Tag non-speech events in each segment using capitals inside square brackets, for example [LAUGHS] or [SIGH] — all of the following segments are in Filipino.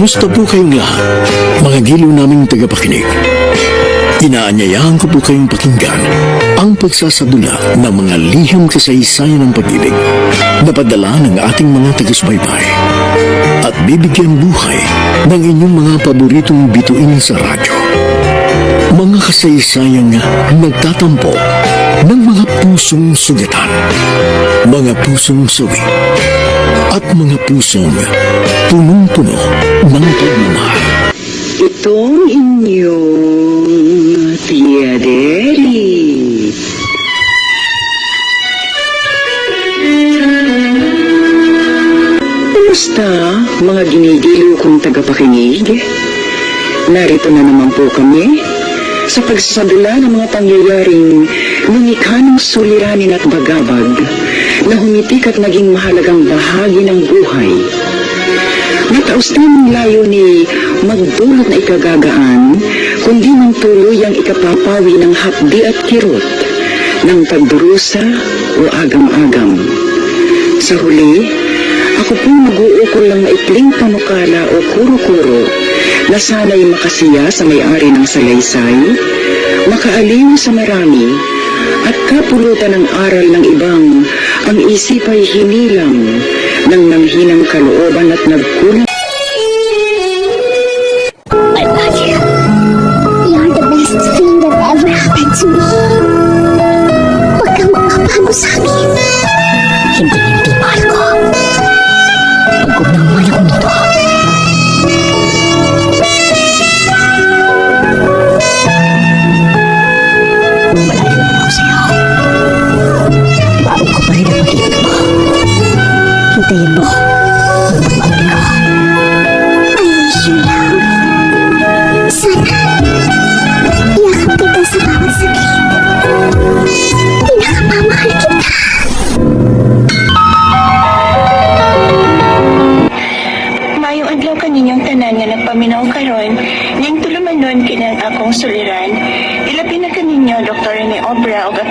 Kumusta po kayong lahat, mga giliw naming tagapakinig? Inaanyayahan ko po kayong pakinggan ang pagsasadula ng mga liham kasaysayan ng pag-ibig na padala ng ating mga tagasbaybay at bibigyan buhay ng inyong mga paboritong bituin sa radyo. Mga kasaysayang nagtatampo ng mga pusong sugatan, mga pusong suwi, mga pusong punong-puno ng pagmamahal. Itong inyong Tia Deli. Kumusta, mga ginigiliw kong tagapakinig? Narito na naman po kami sa pagsasadula ng mga pangyayaring lumikha ng suliranin at bagabag na humitik at naging mahalagang bahagi ng buhay. Mataos ang layo ni magdulot na ikagagaan, kundi ng tuluyang ikapapawi ng hapdi at kirot, ng pagdurusa o agam-agam. Sa huli, ako po mag-uukol ng maikling panukala o kuro-kuro na sana'y makasiya sa may-ari ng salaysay, makaaliw sa marami, at kapulutan ng aral ng ibang ang isip ay hinilang ng nanghinang kalooban at nagkulang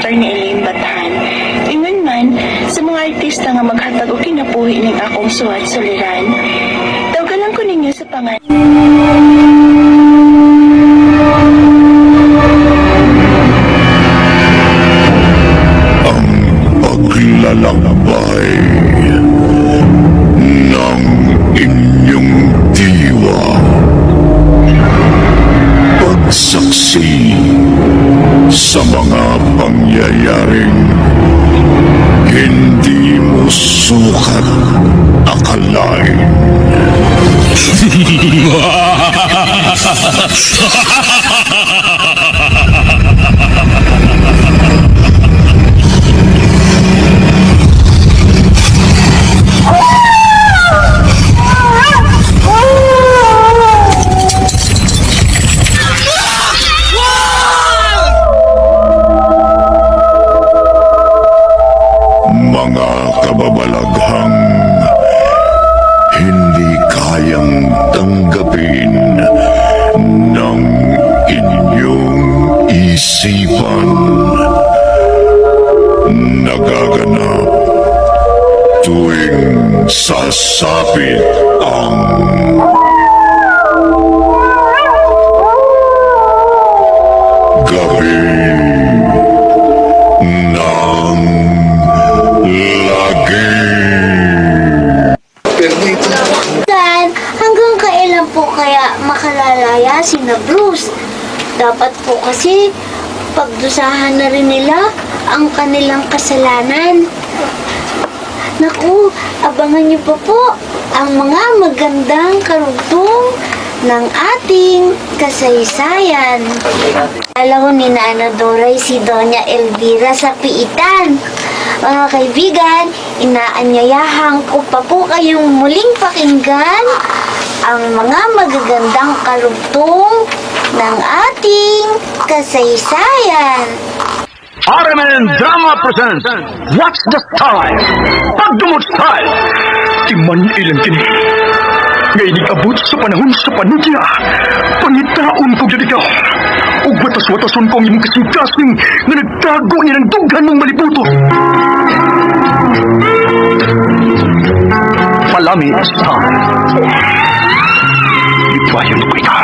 Dr. ni Elaine Batahan. Ingon man, sa mga artista nga maghatag og kinabuhi ning akong suwat suliran. Tawgalan ko ninyo sa pangalan. Pangyayaring hindi mo sukat akalain. Mga [LAUGHS] Nagaganap tuwing sasapit ang gabi ng lagi. Dad, hanggang kailan po kaya makalalaya si na Bruce? Dapat po kasi pagdusahan na rin nila ang kanilang kasalanan. Naku, abangan niyo pa po ang mga magandang karugtong ng ating kasaysayan. Ko ni Nana Doray si Doña Elvira sa piitan. Mga kaibigan, inaanyayahan ko pa po kayong muling pakinggan ang mga magagandang karugtong ng ating kasaysayan. RMN Drama presents What's the Style? Pagdumot Style! Timan ilang kini. Ngayon abot sa panahon sa panudya. Pangitaon ko dyan ikaw. Ug watas-watason ko ang imong kasing-kasing na nagtago niya ng dughan ng malibuto. Palami Style. Ipwayon ko ikaw.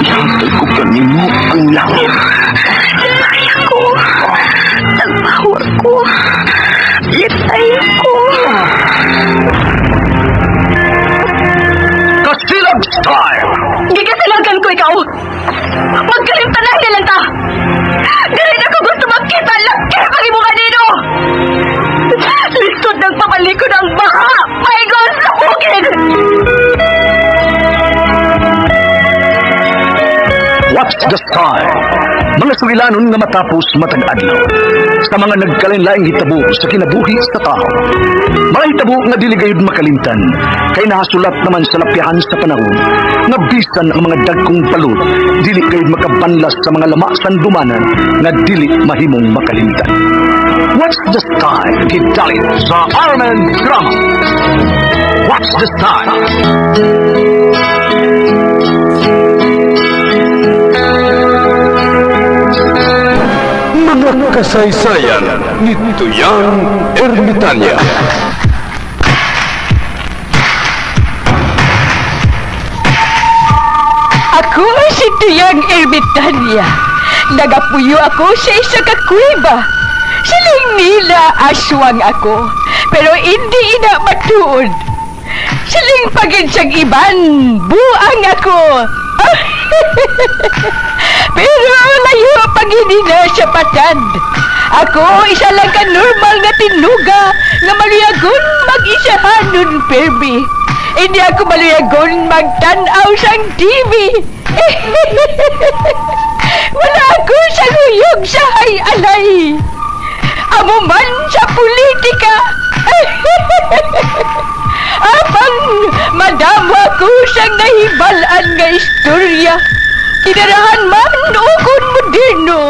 Ihantay ko kanimo ang langit. Nagpahor ko. Litay ko. Kasilag Style! Gigasilagan ko ikaw. Magkalimtanan na lang ta. Dahil ako gusto makita laki pag imo kanino. Lisod ng papalikod ang baha. Paigon sa bukid. What's the Style? Mga sugilanon nga matapos matag adlaw. Sa mga nagkalain-laing hitabo sa kinabuhi sa tao. Mga hitabo nga dili gayud makalimtan kay nahasulat naman sa lapyahan sa panahon nga bisan ang mga dagkong balot dili gayud makabanlas sa mga lamasan dumanan nga dili mahimong makalimtan. What's the Style? Hitalit sa Armen Drama. What's the Style? Mga kasaysayan ni Tuyang Ermitanya. Ako si Tuyang Ermitanya. Nagapuyo ako sa isa ka kuweba. Siling nila aswang ako, pero hindi ina matuod. Siling pagin siyang iban, buang ako. [LAUGHS] pero layo pagini na siya patad. Ako isa lang ka normal nga tinuga nga maluyagon mag-isahanon perbi. Hindi ako maluyagon magtanaw sang TV. [LAUGHS] Wala ako sa huyog sa hay-alay. Apang madama ko siyang nahibalaan nga istorya. Kinarahan man ukon moderno.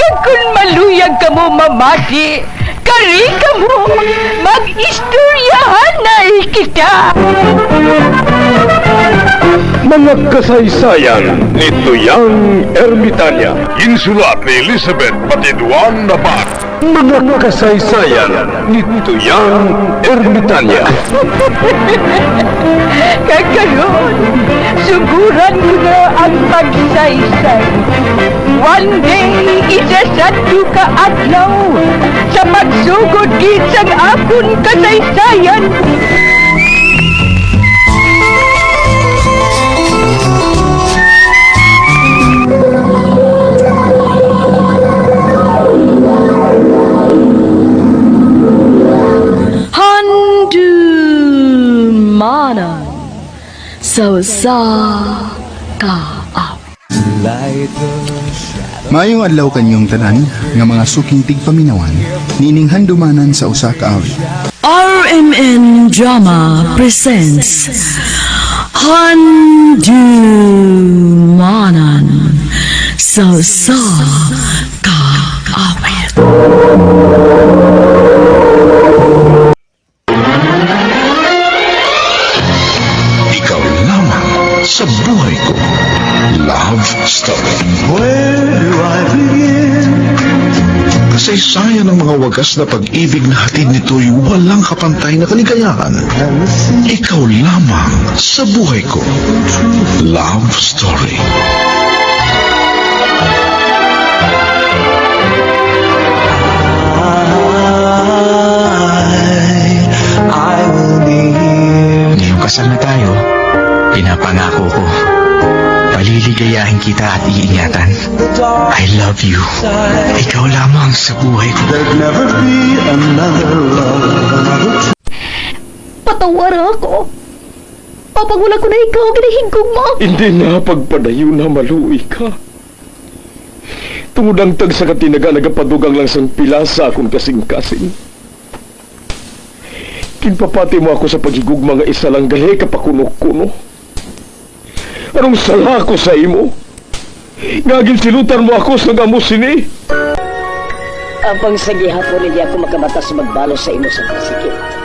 Kag kun maluyag ka mo mamati, kari ka mo mag-istoryahan na kita. Mga kasaysayan ni Tuyang Ermitanya. Insulat ni Elizabeth Patiduan Nabat. Mga kasaysayan ni Tuyang Ermitanya. [LAUGHS] Kakaroon, suguran ko na ang pagsaysay. One day, isa sa ka adlaw, sa pagsugod gid sang akon kasaysayan. Sa sa ka Maayong adlaw kanyong tanan nga mga suking tigpaminawan nining handumanan sa usa ka awit. RMN Drama presents Handumanan sa sa kaawit. Story. Where do I begin? Kasaysayan ng mga wagas na pag-ibig na hatid nito'y walang kapantay na kaligayahan. Ikaw lamang sa buhay ko. Love Story. Ngayong kasal na tayo, pinapangako ko, paliligayahin kita at iingatan. I love you. Ikaw lamang sa buhay ko. Patawara ako. Papagula ko na ikaw, ginahingkog mo. Hindi na pagpadayo na maluwi ka. Tungod ang tag sa katinaga nagapadugang lang sang pila sa akong kasing-kasing. Kinpapati mo ako sa pagigugma nga isa lang gahe kapakuno-kuno. Anong sala ko sa imo? Ngagin silutan mo ako sa gamo sini. Apang sa gihapon hindi ako makamatas magbalo sa imo sa pasikip.